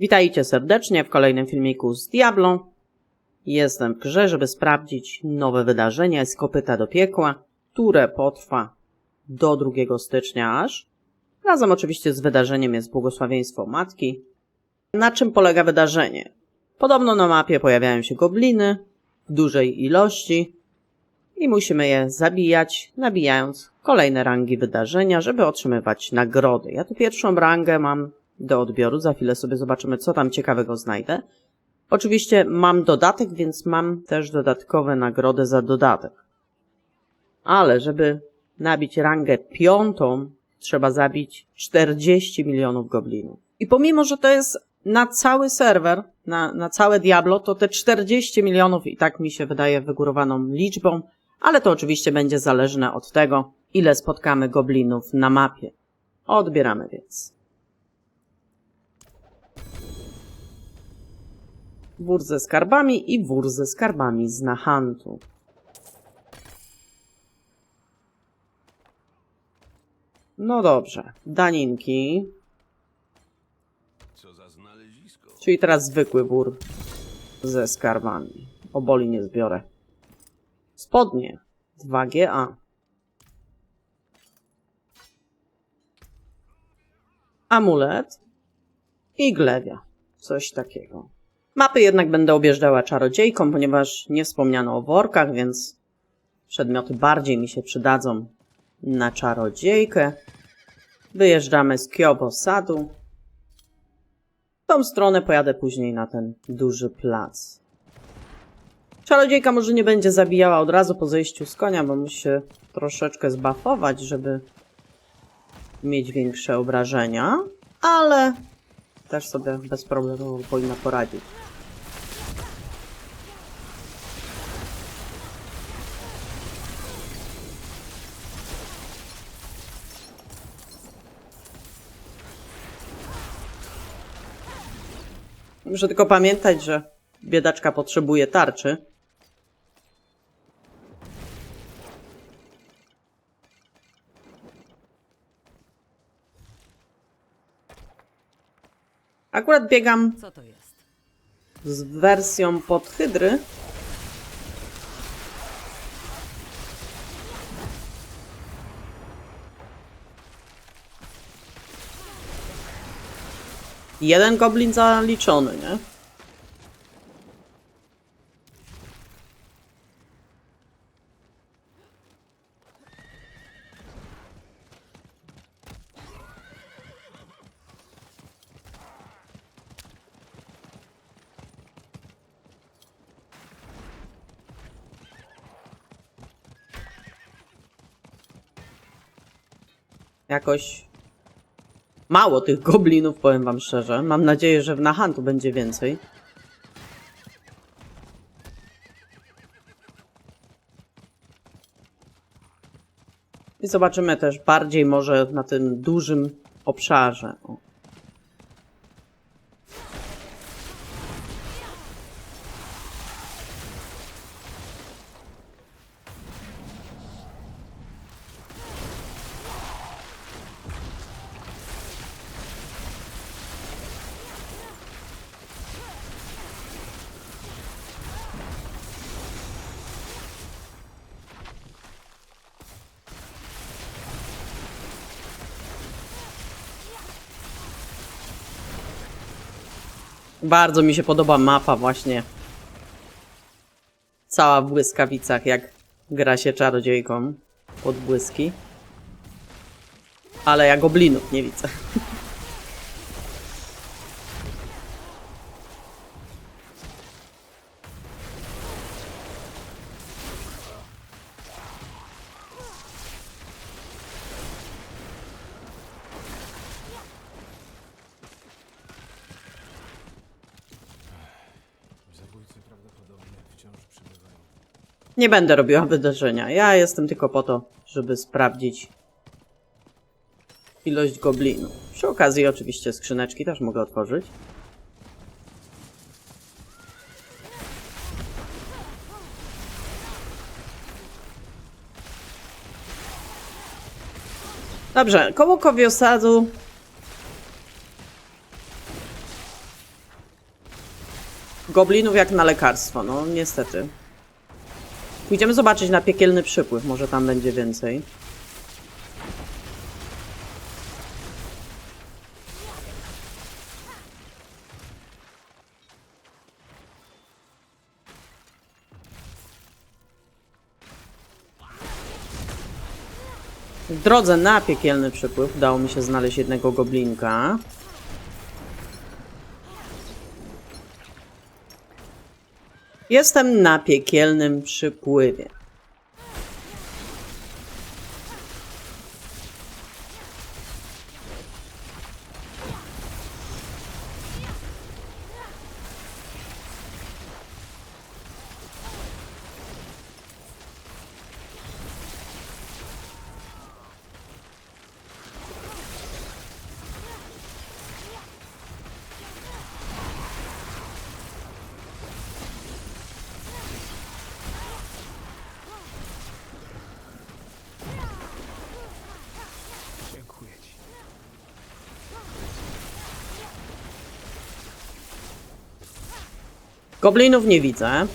Witajcie serdecznie w kolejnym filmiku z Diablo. Jestem w grze, żeby sprawdzić nowe wydarzenie z kopyta do piekła, które potrwa do 2 stycznia aż. Razem oczywiście z wydarzeniem jest błogosławieństwo matki. Na czym polega wydarzenie? Podobno na mapie pojawiają się gobliny w dużej ilości i musimy je zabijać, nabijając kolejne rangi wydarzenia, żeby otrzymywać nagrody. Ja tu pierwszą rangę mam do odbioru, za chwilę sobie zobaczymy, co tam ciekawego znajdę. Oczywiście mam dodatek, więc mam też dodatkowe nagrody za dodatek. Ale żeby nabić rangę piątą, trzeba zabić 40 milionów goblinów. I pomimo, że to jest na cały serwer, na, na całe Diablo, to te 40 milionów i tak mi się wydaje wygórowaną liczbą, ale to oczywiście będzie zależne od tego, ile spotkamy goblinów na mapie. Odbieramy więc. Wór ze skarbami i wór ze skarbami z Nahantu. No dobrze, daninki, Co za znalezisko? czyli teraz zwykły wór ze skarbami. Oboli nie zbiorę. Spodnie 2GA. Amulet i glewia. Coś takiego. Mapy jednak będę objeżdżała czarodziejką, ponieważ nie wspomniano o workach, więc przedmioty bardziej mi się przydadzą na czarodziejkę. Wyjeżdżamy z Kyobo Sadu. W tą stronę pojadę później na ten duży plac. Czarodziejka może nie będzie zabijała od razu po zejściu z konia, bo musi się troszeczkę zbafować, żeby mieć większe obrażenia, ale też sobie bez problemu powinna poradzić. Muszę tylko pamiętać, że biedaczka potrzebuje tarczy. Akurat biegam Co to jest? z wersją pod hydry. Jeden goblin zaliczony, nie? Jakoś mało tych goblinów, powiem wam szczerze. Mam nadzieję, że w Nahantu będzie więcej. I zobaczymy też bardziej może na tym dużym obszarze. Bardzo mi się podoba mapa właśnie. Cała w błyskawicach, jak gra się czarodziejką pod błyski. Ale ja goblinów nie widzę. Nie będę robiła wydarzenia. Ja jestem tylko po to, żeby sprawdzić ilość goblinów. Przy okazji oczywiście skrzyneczki też mogę otworzyć. Dobrze, koło kowiosadu Goblinów jak na lekarstwo, no niestety. Pójdziemy zobaczyć na piekielny przypływ, może tam będzie więcej. W drodze na piekielny przypływ udało mi się znaleźć jednego goblinka. Jestem na piekielnym przypływie. Goblinów nie widzę.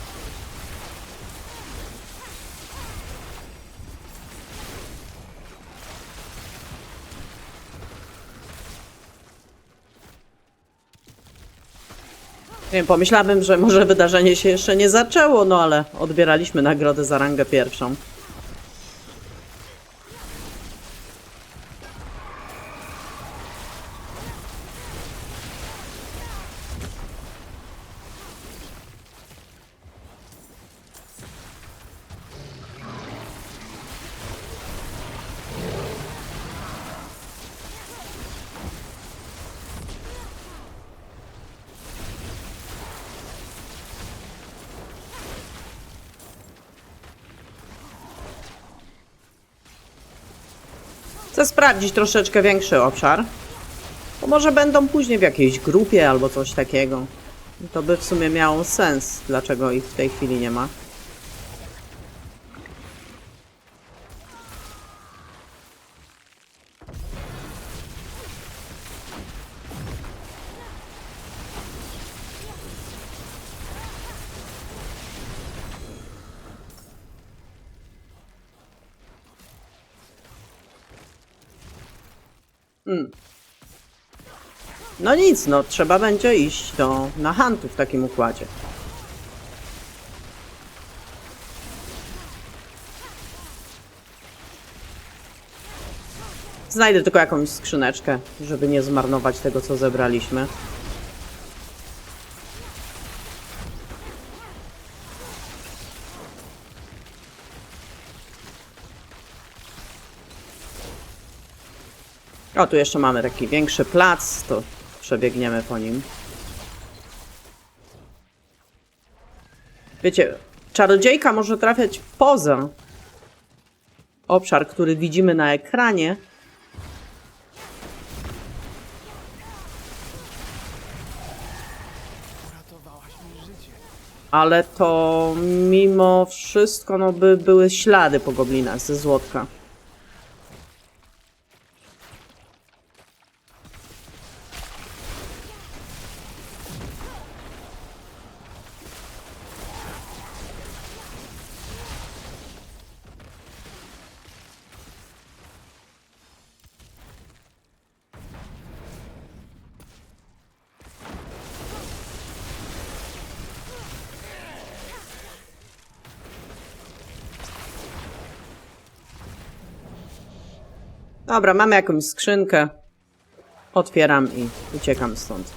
Nie wiem, pomyślałabym, że może wydarzenie się jeszcze nie zaczęło, no ale odbieraliśmy nagrodę za rangę pierwszą. Sprawdzić troszeczkę większy obszar. Bo może będą później w jakiejś grupie albo coś takiego. To by w sumie miało sens, dlaczego ich w tej chwili nie ma. No nic, no trzeba będzie iść do, na Hantu w takim układzie. Znajdę tylko jakąś skrzyneczkę, żeby nie zmarnować tego, co zebraliśmy. O, tu jeszcze mamy taki większy plac, to przebiegniemy po nim. Wiecie, czarodziejka może trafiać poza obszar, który widzimy na ekranie. Ale to mimo wszystko no, by były ślady po goblinach ze złotka. Dobra, mamy jakąś skrzynkę. Otwieram i uciekam stąd.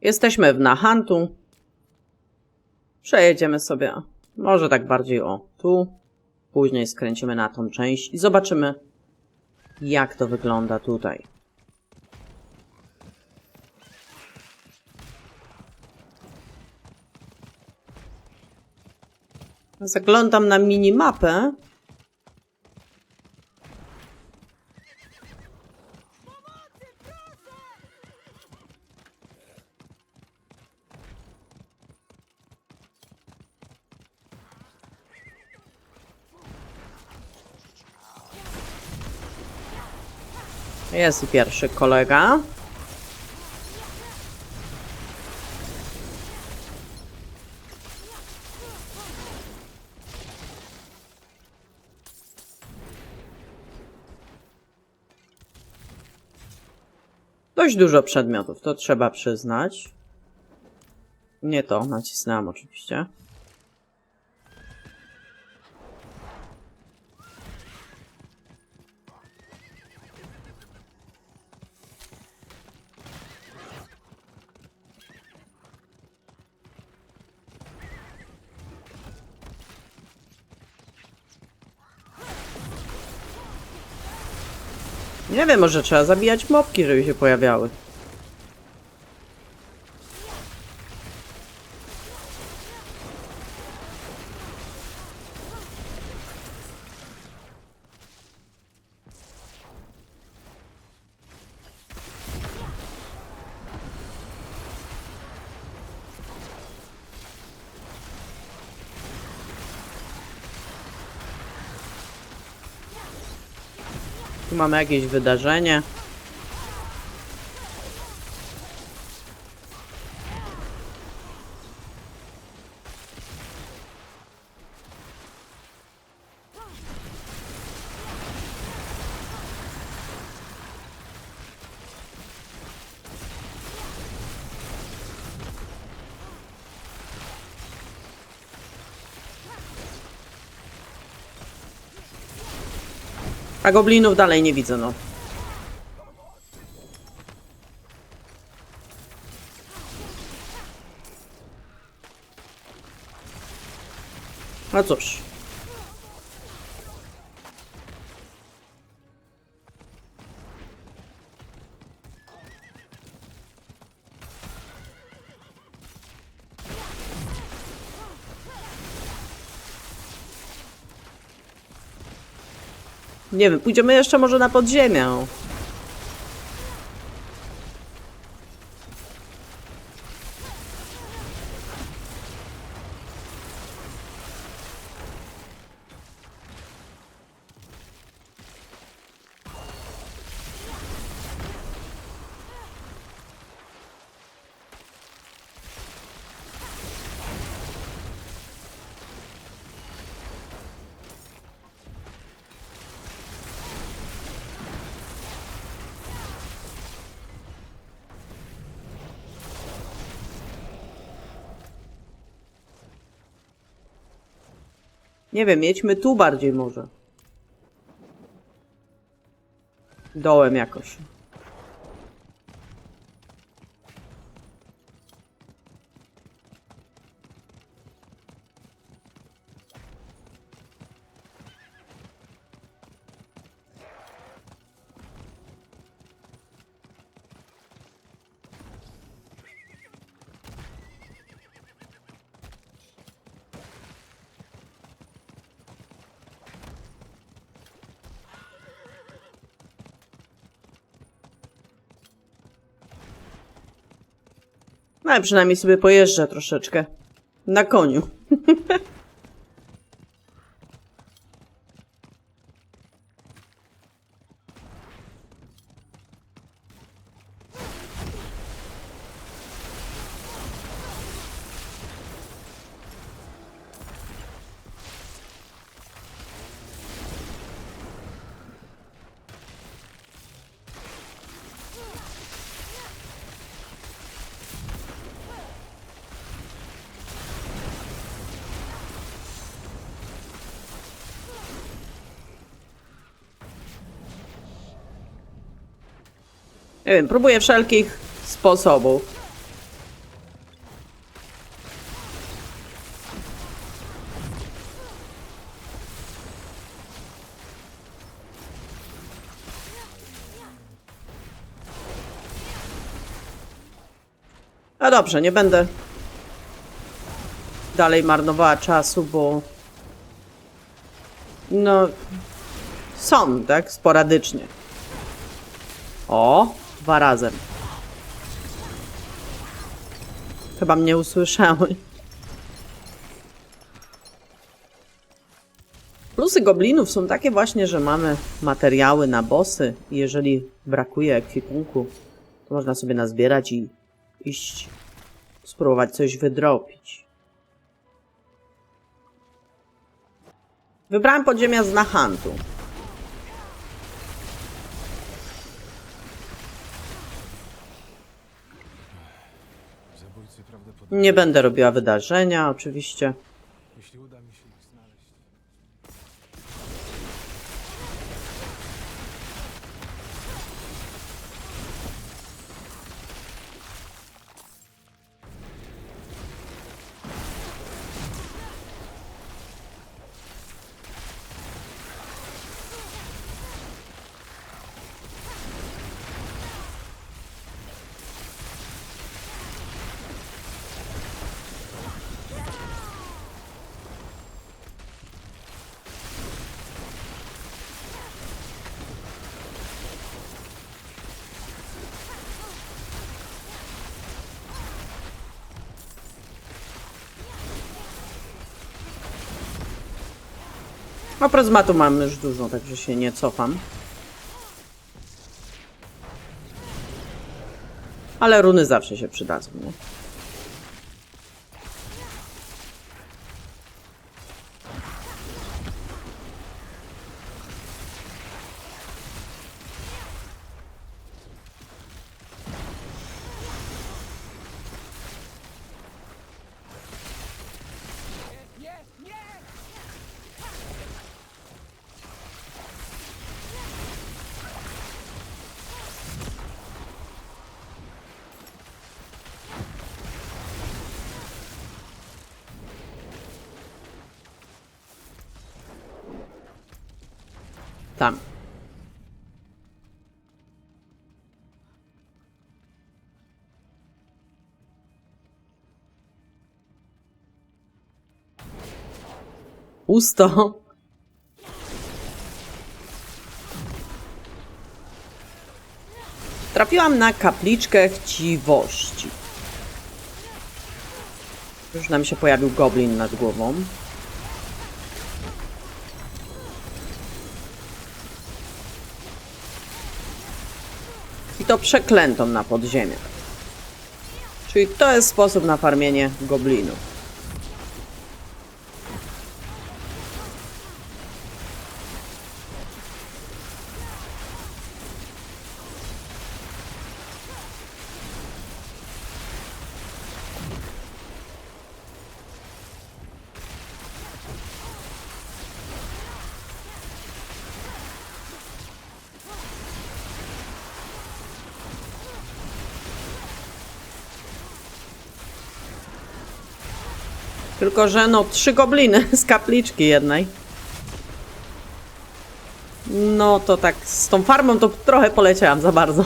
Jesteśmy w Nahantu. Przejedziemy sobie, może tak bardziej o tu. Później skręcimy na tą część i zobaczymy, jak to wygląda tutaj. Zaglądam na minimapę. Jest pierwszy kolega. Dość dużo przedmiotów, to trzeba przyznać. Nie to, nacisnęłam oczywiście. Nie wiem, może trzeba zabijać mopki, żeby się pojawiały. Mamy jakieś wydarzenie. A goblinów dalej nie widzę, no. No cóż. Nie wiem, pójdziemy jeszcze może na podziemię. Nie wiem, jedźmy tu bardziej może. Dołem jakoś. No ale przynajmniej sobie pojeżdżę troszeczkę. Na koniu. Nie wiem, próbuję wszelkich sposobów. No dobrze, nie będę dalej marnowała czasu, bo no są, tak? Sporadycznie. O, dwa razem. Chyba mnie usłyszały. Plusy goblinów są takie właśnie, że mamy materiały na bossy i jeżeli brakuje ekwipunku, to można sobie nazbierać i iść spróbować coś wydropić. Wybrałem podziemia z Nahantu. Nie będę robiła wydarzenia, oczywiście. A pryzmatu mam już dużo, także się nie cofam. Ale runy zawsze się przydadzą, nie? Tam. Pusto. Trafiłam na kapliczkę chciwości. Już nam się pojawił goblin nad głową. I to przeklętą na podziemiach. Czyli to jest sposób na farmienie goblinów. Tylko, że no, trzy gobliny z kapliczki jednej. No to tak, z tą farmą to trochę poleciałam za bardzo.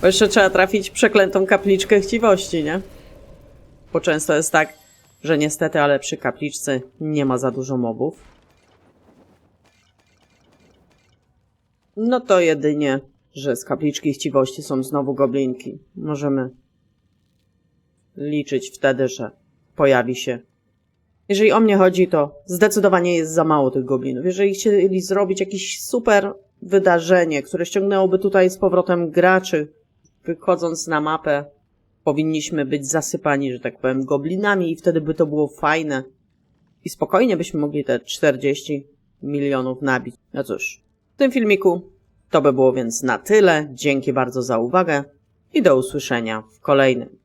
Bo jeszcze trzeba trafić przeklętą kapliczkę chciwości, nie? Bo często jest tak, że niestety, ale przy kapliczce nie ma za dużo mobów. No to jedynie, że z kapliczki chciwości są znowu goblinki. Możemy liczyć wtedy, że pojawi się. Jeżeli o mnie chodzi, to zdecydowanie jest za mało tych goblinów. Jeżeli chcieli zrobić jakieś super wydarzenie, które ściągnęłoby tutaj z powrotem graczy, wychodząc na mapę, powinniśmy być zasypani, że tak powiem, goblinami i wtedy by to było fajne. I spokojnie byśmy mogli te 40 milionów nabić. No cóż, w tym filmiku to by było więc na tyle. Dzięki bardzo za uwagę i do usłyszenia w kolejnym.